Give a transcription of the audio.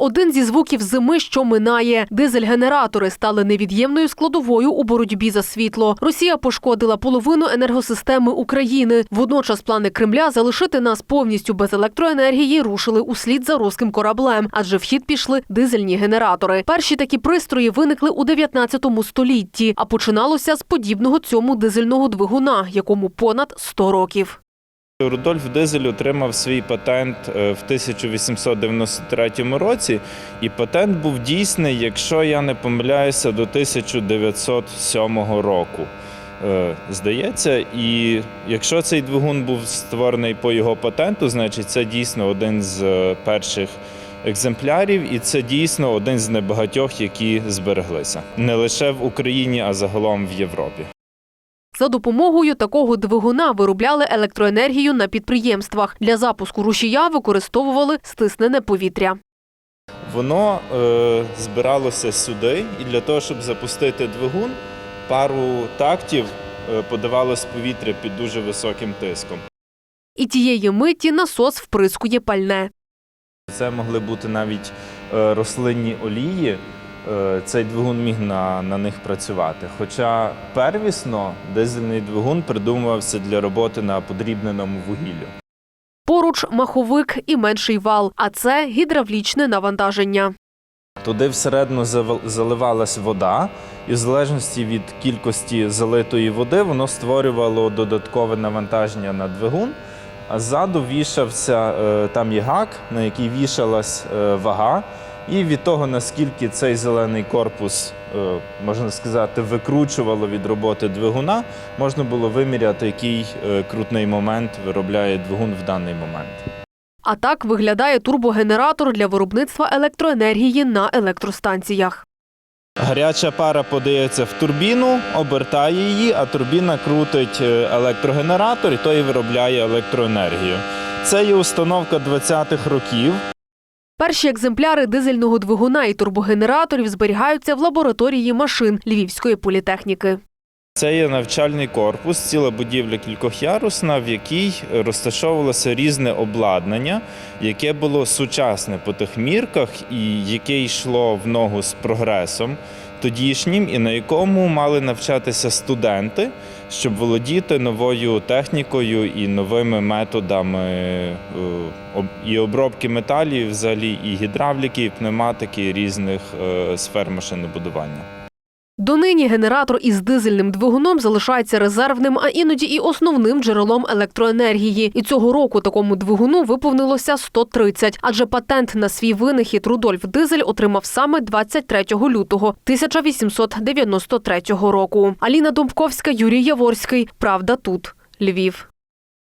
Один зі звуків зими, що минає. Дизель-генератори стали невід'ємною складовою у боротьбі за світло. Росія пошкодила половину енергосистеми України. Водночас плани Кремля залишити нас повністю без електроенергії рушили услід за руським кораблем, адже в хід пішли дизельні генератори. Перші такі пристрої виникли у 19 столітті, а починалося з подібного цьому дизельного двигуна, якому понад 100 років. Рудольф Дизель отримав свій патент е, в 1893 році, і патент був дійсний, якщо я не помиляюся, до 1907 року. Е, Здається, і якщо цей двигун був створений по його патенту, значить це дійсно один з е, перших екземплярів, і це дійсно один з небагатьох, які збереглися не лише в Україні, а загалом в Європі. За допомогою такого двигуна виробляли електроенергію на підприємствах. Для запуску рушія використовували стиснене повітря. Воно е, збиралося сюди, і для того, щоб запустити двигун, пару тактів е, подавалось повітря під дуже високим тиском. І тієї миті насос вприскує пальне. Це могли бути навіть е, рослинні олії. Е, Цей двигун міг на, на них працювати. Хоча первісно дизельний двигун придумувався для роботи на подрібненому вугіллю. Поруч маховик і менший вал, а це гідравлічне навантаження. Туди всередину заливалась вода, і в залежності від кількості залитої води воно створювало додаткове навантаження на двигун. А ззаду вішався е, там є гак, на який вішалась е, вага. І від того, наскільки цей зелений корпус, е, можна сказати, викручувало від роботи двигуна, можна було виміряти, який е, крутний момент виробляє двигун в даний момент. А так виглядає турбогенератор для виробництва електроенергії на електростанціях. Гаряча пара подається в турбіну, обертає її, а турбіна крутить е, електрогенератор і той виробляє електроенергію. Це є установка 20-х років. Перші екземпляри дизельного двигуна і турбогенераторів зберігаються в лабораторії машин Львівської політехніки. Це є навчальний корпус, ціла будівля кількохярусна, в якій розташовувалося різне обладнання, яке було сучасне по тих мірках і яке йшло в ногу з прогресом тодішнім, і на якому мали навчатися студенти, щоб володіти новою технікою і новими методами е, і обробки металів, взагалі, і гідравліки, і пневматики різних е, сфер машинобудування. Донині генератор із дизельним двигуном залишається резервним, а іноді і основним джерелом електроенергії. І цього року такому двигуну виповнилося 130, адже патент на свій винахід Рудольф Дизель отримав саме 23 лютого 1893 року. Аліна Домбковська, Юрій Яворський. Правда тут. Львів.